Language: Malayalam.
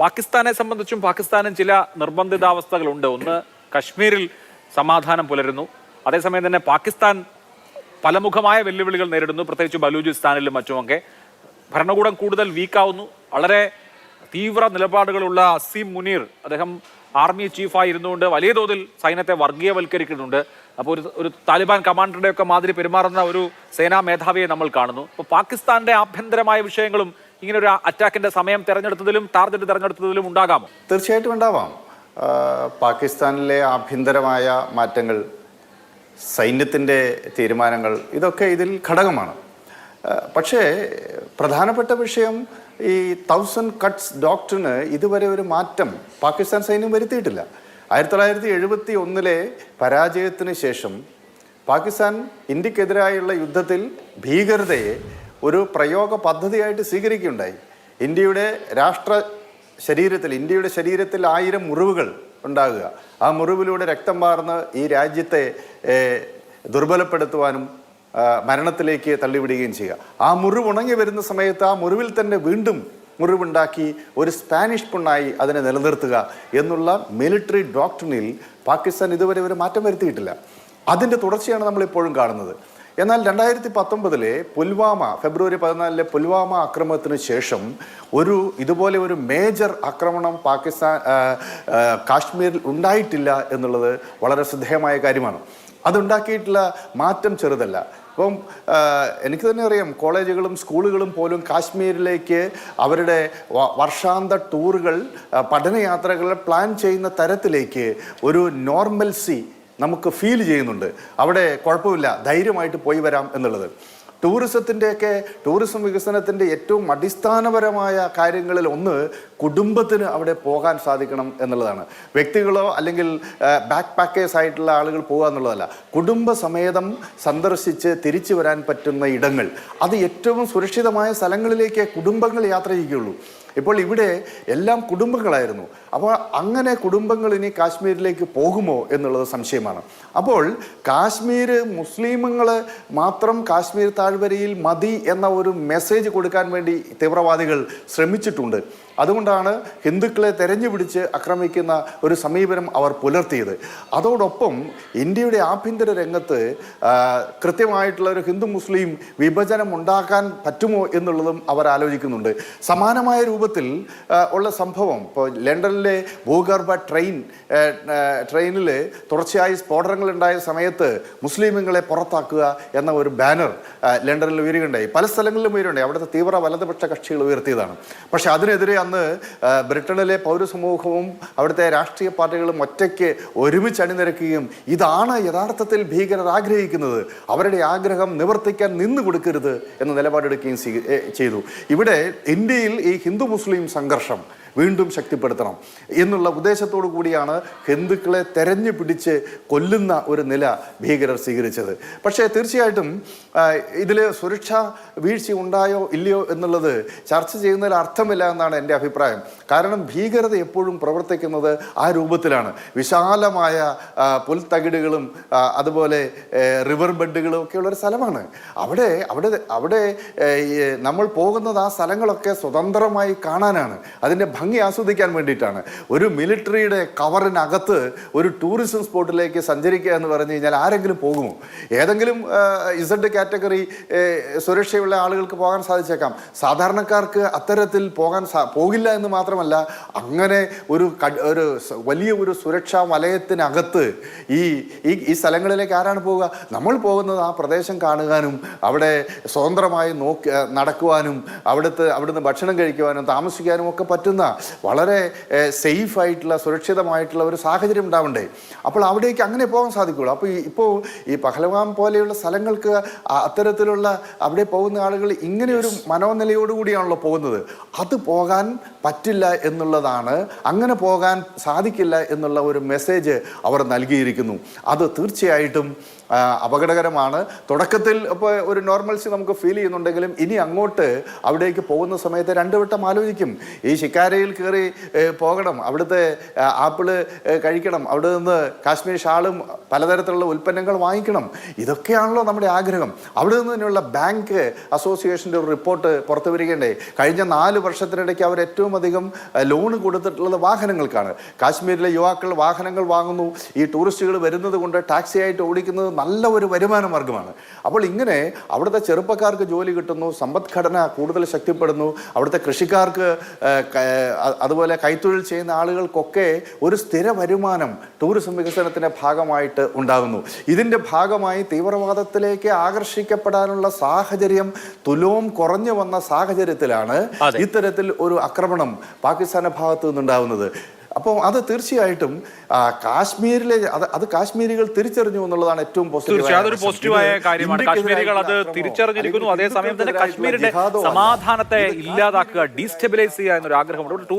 പാകിസ്ഥാനെ സംബന്ധിച്ചും പാകിസ്ഥാനും ചില നിർബന്ധിതാവസ്ഥകളുണ്ട്. ഒന്ന് കശ്മീരിൽ സമാധാനം പുലരുന്നു. അതേസമയം തന്നെ പാകിസ്ഥാൻ പലമുഖമായ വെല്ലുവിളികൾ നേരിടുന്നു. പ്രത്യേകിച്ച് ബലൂചിസ്ഥാനിലും മറ്റുമൊക്കെ. ഭരണകൂടം കൂടുതൽ വീക്കാവുന്നു. വളരെ തീവ്ര നിലപാടുകളുള്ള അസീം മുനീർ അദ്ദേഹം ആർമി ചീഫായി ഇരുന്നുകൊണ്ട് വലിയ തോതിൽ സൈന്യത്തെ വർഗീയവൽക്കരിക്കുന്നുണ്ട്. അപ്പോൾ ഒരു ഒരു താലിബാൻ കമാൻഡറുടെയൊക്കെ മാതിരി പെരുമാറുന്ന ഒരു സേനാ മേധാവിയെ നമ്മൾ കാണുന്നു. അപ്പോൾ പാകിസ്ഥാന്റെ ആഭ്യന്തരമായ വിഷയങ്ങളും ഇങ്ങനെ ഒരു അറ്റാക്കിന്റെ സമയം തെരഞ്ഞെടുത്തതിലും ടാർഗറ്റ് തെരഞ്ഞെടുത്തതിലും ഉണ്ടാകാമോ? തീർച്ചയായിട്ടും ഉണ്ടാവാം. പാകിസ്ഥാനിലെ ആഭ്യന്തരമായ മാറ്റങ്ങൾ സൈന്യത്തിന്റെ തീരുമാനങ്ങൾ ഇതൊക്കെ ഇതിൽ ഘടകമാണ്. പക്ഷേ പ്രധാനപ്പെട്ട വിഷയം ഈ തൗസൻഡ് കട്ട്സ് ഡോക്ടറിന് ഇതുവരെ ഒരു മാറ്റം പാകിസ്ഥാൻ സൈന്യം വരുത്തിയിട്ടില്ല. ആയിരത്തി തൊള്ളായിരത്തി എഴുപത്തി ഒന്നിലെ പരാജയത്തിന് ശേഷം പാകിസ്ഥാൻ ഇന്ത്യക്കെതിരായുള്ള യുദ്ധത്തിൽ ഭീകരതയെ ഒരു പ്രയോഗ പദ്ധതിയായിട്ട് സ്വീകരിക്കുകയുണ്ടായി. ഇന്ത്യയുടെ രാഷ്ട്ര ശരീരത്തിൽ ഇന്ത്യയുടെ ശരീരത്തിൽ ആയിരം മുറിവുകൾ ഉണ്ടാകുക. ആ മുറിവിലൂടെ രക്തം പാർന്ന് ഈ രാജ്യത്തെ ദുർബലപ്പെടുത്തുവാനും മരണത്തിലേക്ക് തള്ളിവിടുകയും ചെയ്യുക. ആ മുറിവ് ഉണങ്ങി വരുന്ന സമയത്ത് ആ മുറിവിൽ തന്നെ വീണ്ടും മുറിവുണ്ടാക്കി ഒരു സ്പാനിഷ് പുണ്ണായി അതിനെ നിലനിർത്തുക എന്നുള്ള മിലിറ്ററി ഡോക്ടറിനിൽ പാകിസ്ഥാൻ ഇതുവരെ ഒരു മാറ്റം വരുത്തിയിട്ടില്ല. അതിന്റെ തുടർച്ചയാണ് നമ്മളിപ്പോഴും കാണുന്നത്. എന്നാൽ രണ്ടായിരത്തി പത്തൊമ്പതിലെ പുൽവാമ ഫെബ്രുവരി പതിനാലിലെ പുൽവാമ ആക്രമണത്തിന് ശേഷം ഒരു ഇതുപോലെ ഒരു മേജർ ആക്രമണം പാകിസ്ഥാൻ കാശ്മീരിൽ ഉണ്ടായിട്ടില്ല എന്നുള്ളത് വളരെ ശ്രദ്ധേയമായ കാര്യമാണ്. അതുണ്ടാക്കിയിട്ടുള്ള മാറ്റം ചെറുതല്ല. അപ്പം എനിക്ക് തന്നെ അറിയാം കോളേജുകളും സ്കൂളുകളും പോലും കാശ്മീരിലേക്ക് അവരുടെ വർഷാന്ത ടൂറുകൾ പഠനയാത്രകൾ പ്ലാൻ ചെയ്യുന്ന തരത്തിലേക്ക് ഒരു നോർമൽസി നമുക്ക് ഫീൽ ചെയ്യുന്നുണ്ട്. അവിടെ കുഴപ്പമില്ല. ധൈര്യമായിട്ട് പോയി വരാം എന്നുള്ളത്. ടൂറിസത്തിന്റെയൊക്കെ ടൂറിസം വികസനത്തിന്റെ ഏറ്റവും അടിസ്ഥാനപരമായ കാര്യങ്ങളിൽ ഒന്ന് കുടുംബത്തിന് അവിടെ പോകാൻ സാധിക്കണം എന്നുള്ളതാണ്. വ്യക്തികളോ അല്ലെങ്കിൽ ബാക്ക് പാക്കേഴ്സ് ആയിട്ടുള്ള ആളുകൾ പോകുക എന്നുള്ളതല്ല. കുടുംബസമേതം സന്ദർശിച്ച് തിരിച്ചു വരാൻ പറ്റുന്ന ഇടങ്ങൾ. അത് ഏറ്റവും സുരക്ഷിതമായ സ്ഥലങ്ങളിലേക്ക് കുടുംബങ്ങൾ യാത്ര ചെയ്യുകയുള്ളൂ. ഇപ്പോൾ ഇവിടെ എല്ലാം കുടുംബങ്ങളായിരുന്നു. അപ്പോൾ അങ്ങനെ കുടുംബങ്ങൾ ഇനി കാശ്മീരിലേക്ക് പോകുമോ എന്നുള്ളത് സംശയമാണ്. അപ്പോൾ കാശ്മീർ മുസ്ലിമുകൾ മാത്രം കാശ്മീർ താഴ്വരയിൽ മതി എന്ന ഒരു മെസ്സേജ് കൊടുക്കാൻ വേണ്ടി തീവ്രവാദികൾ ശ്രമിച്ചിട്ടുണ്ട്. അതുകൊണ്ടാണ് ഹിന്ദുക്കളെ തെരഞ്ഞു പിടിച്ച് ആക്രമിക്കുന്ന ഒരു സമീപനം അവർ പുലർത്തിയത്. അതോടൊപ്പം ഇന്ത്യയുടെ ആഭ്യന്തര രംഗത്ത് കൃത്യമായിട്ടുള്ള ഒരു ഹിന്ദു മുസ്ലിം വിഭജനം ഉണ്ടാക്കാൻ പറ്റുമോ എന്നുള്ളതും അവർ ആലോചിക്കുന്നുണ്ട്. സമാനമായ രൂപത്തിൽ ഉള്ള സംഭവം ഇപ്പോൾ ലണ്ടനിലെ ഭൂഗർഭ ട്രെയിൻ ട്രെയിനിൽ തുടർച്ചയായി സ്ഫോടനങ്ങൾ ഉണ്ടായ സമയത്ത് മുസ്ലിമുകളെ പുറത്താക്കുക എന്ന ഒരു ബാനർ ലണ്ടനിൽ ഉയരുകയുണ്ടായി. പല സ്ഥലങ്ങളിലും ഉയരുണ്ടായി അവിടുത്തെ തീവ്ര വലതുപക്ഷ കക്ഷികൾ ഉയർത്തിയതാണ്. പക്ഷെ അതിനെതിരെ അന്ന് ആ, ബ്രിട്ടനിലെ പൗരസമൂഹവും അവിടുത്തെ രാഷ്ട്രീയ പാർട്ടികളും ഒറ്റയ്ക്ക് ഒരുമിച്ച് അണിനിരക്കുകയും ഇതാണ് യഥാർത്ഥത്തിൽ ഭീകരർ ആഗ്രഹിക്കുന്നത്. അവരുടെ ആഗ്രഹം നിവർത്തിക്കാൻ നിന്ന് കൊടുക്കരുത് എന്ന നിലപാടെടുക്കുകയും ചെയ്തു. ഇവിടെ ഇന്ത്യയിൽ ഈ ഹിന്ദു മുസ്ലിം സംഘർഷം വീണ്ടും ശക്തിപ്പെടുത്തണം എന്നുള്ള ഉദ്ദേശത്തോടു കൂടിയാണ് ഹിന്ദുക്കളെ തെരഞ്ഞു പിടിച്ച് കൊല്ലുന്ന ഒരു നില ഭീകരർ സ്വീകരിച്ചത്. പക്ഷേ തീർച്ചയായിട്ടും ഇതിൽ സുരക്ഷാ വീഴ്ച ഉണ്ടായോ ഇല്ലയോ എന്നുള്ളത് ചർച്ച ചെയ്യുന്നതിൽ അർത്ഥമില്ല എന്നാണ് എന്റെ അഭിപ്രായം കാരണം ഭീകരത എപ്പോഴും പ്രവർത്തിക്കുന്നത് ആ രൂപത്തിലാണ്. വിശാലമായ പുൽത്തകിടുകളും അതുപോലെ റിവർ ബെഡുകളും ഒക്കെയുള്ള ഒരു സ്ഥലമാണ്. അവിടെ അവിടെ അവിടെ നമ്മൾ പോകുന്നത് ആ സ്ഥലങ്ങളൊക്കെ സ്വതന്ത്രമായി കാണാനാണ്. അതിന്റെ ഭംഗി ആസ്വദിക്കാൻ വേണ്ടിയിട്ടാണ്. ഒരു മിലിറ്ററിയുടെ കവറിനകത്ത് ഒരു ടൂറിസം സ്പോട്ടിലേക്ക് സഞ്ചരിക്കുക എന്ന് പറഞ്ഞു കഴിഞ്ഞാൽ ആരെങ്കിലും പോകുമോ? ഏതെങ്കിലും ഇസഡ് കാറ്റഗറി സുരക്ഷയുള്ള ആളുകൾക്ക് പോകാൻ സാധിച്ചേക്കാം. സാധാരണക്കാർക്ക് അത്തരത്തിൽ പോകാൻ പോകില്ല എന്ന് മാത്രമല്ല അങ്ങനെ ഒരു ഒരു വലിയ ഒരു സുരക്ഷാ വലയത്തിനകത്ത് ഈ ഈ സ്ഥലങ്ങളിലേക്ക് ആരാണ് പോവുക? നമ്മൾ പോകുന്നത് ആ പ്രദേശം കാണുവാനും അവിടെ സ്വതന്ത്രമായി നോക്കി നടക്കുവാനും അവിടുത്തെ അവിടുന്ന് ഭക്ഷണം കഴിക്കുവാനും താമസിക്കാനും ഒക്കെ പറ്റുന്ന വളരെ സേഫ് ആയിട്ടുള്ള സുരക്ഷിതമായിട്ടുള്ള ഒരു സാഹചര്യം ഉണ്ടാവണ്ടേ? അപ്പോൾ അവിടേക്ക് അങ്ങനെ പോകാൻ സാധിക്കുള്ളൂ. അപ്പോൾ ഇപ്പോൾ ഈ പഹലവാം പോലെയുള്ള സ്ഥലങ്ങൾക്ക് അത്തരത്തിലുള്ള അവിടെ പോകുന്ന ആളുകൾ ഇങ്ങനെ ഒരു മനോനിലയോടുകൂടിയാണല്ലോ പോകുന്നത്. അത് പോകാൻ പറ്റില്ല എന്നുള്ളതാണ്. അങ്ങനെ പോകാൻ സാധിക്കില്ല എന്നുള്ള ഒരു മെസ്സേജ് അവർ നൽകിയിരിക്കുന്നു. അത് തീർച്ചയായിട്ടും അപകടകരമാണ്. തുടക്കത്തിൽ ഇപ്പോൾ ഒരു നോർമൽസി നമുക്ക് ഫീൽ ചെയ്യുന്നുണ്ടെങ്കിലും ഇനി അങ്ങോട്ട് അവിടേക്ക് പോകുന്ന സമയത്ത് രണ്ടു വട്ടം ആലോചിക്കും. ഈ ശിക്കാരയിൽ കയറി പോകണം. അവിടുത്തെ ആപ്പിൾ കഴിക്കണം. അവിടെ നിന്ന് കാശ്മീർ ഷാളും പലതരത്തിലുള്ള ഉൽപ്പന്നങ്ങൾ വാങ്ങിക്കണം. ഇതൊക്കെയാണല്ലോ നമ്മുടെ ആഗ്രഹം. അവിടെ നിന്ന് തന്നെയുള്ള ബാങ്ക് അസോസിയേഷന്റെ ഒരു റിപ്പോർട്ട് പുറത്തു വരികയുണ്ടായി. കഴിഞ്ഞ നാല് വർഷത്തിനിടയ്ക്ക് അവർ ഏറ്റവും അധികം ലോൺ കൊടുത്തിട്ടുള്ളത് വാഹനങ്ങൾക്കാണ്. കാശ്മീരിലെ യുവാക്കൾ വാഹനങ്ങൾ വാങ്ങുന്നു. ഈ ടൂറിസ്റ്റുകൾ വരുന്നത് കൊണ്ട് ടാക്സി ആയിട്ട് ഓടിക്കുന്നത് നല്ല ഒരു വരുമാന മാർഗമാണ് അപ്പോൾ ഇങ്ങനെ അവിടുത്തെ ചെറുപ്പക്കാർക്ക് ജോലി കിട്ടുന്നു സമ്പദ്ഘടന കൂടുതൽ ശക്തിപ്പെടുന്നു. അവിടുത്തെ കൃഷിക്കാർക്ക് അതുപോലെ കൈത്തൊഴിൽ ചെയ്യുന്ന ആളുകൾക്കൊക്കെ ഒരു സ്ഥിര വരുമാനം ടൂറിസം വികസനത്തിന്റെ ഭാഗമായിട്ട് ഉണ്ടാകുന്നു. ഇതിന്റെ ഭാഗമായി തീവ്രവാദത്തിലേക്ക് ആകർഷിക്കപ്പെടാനുള്ള സാഹചര്യം തുലോം കുറഞ്ഞു വന്ന സാഹചര്യത്തിലാണ് ഇത്തരത്തിൽ ഒരു ആക്രമണം പാകിസ്ഥാന്റെ ഭാഗത്തു നിന്നുണ്ടാവുന്നത്. അപ്പോൾ അത് തീർച്ചയായിട്ടും കാശ്മീരിലെ അത് അത് കാശ്മീരികൾ തിരിച്ചറിഞ്ഞു എന്നുള്ളതാണ് ഏറ്റവും പോസിറ്റീവായ കാര്യമാണ്. കാശ്മീരികൾ അത് തിരിച്ചറിഞ്ഞിരിക്കുന്നു. അതേസമയം തന്നെ കാശ്മീരിന്റെ സമാധാനത്തെ ഇല്ലാതാക്കുക ഡീസ്റ്റെബിലൈസ് ചെയ്യുക എന്നൊരു ആഗ്രഹമുണ്ട്.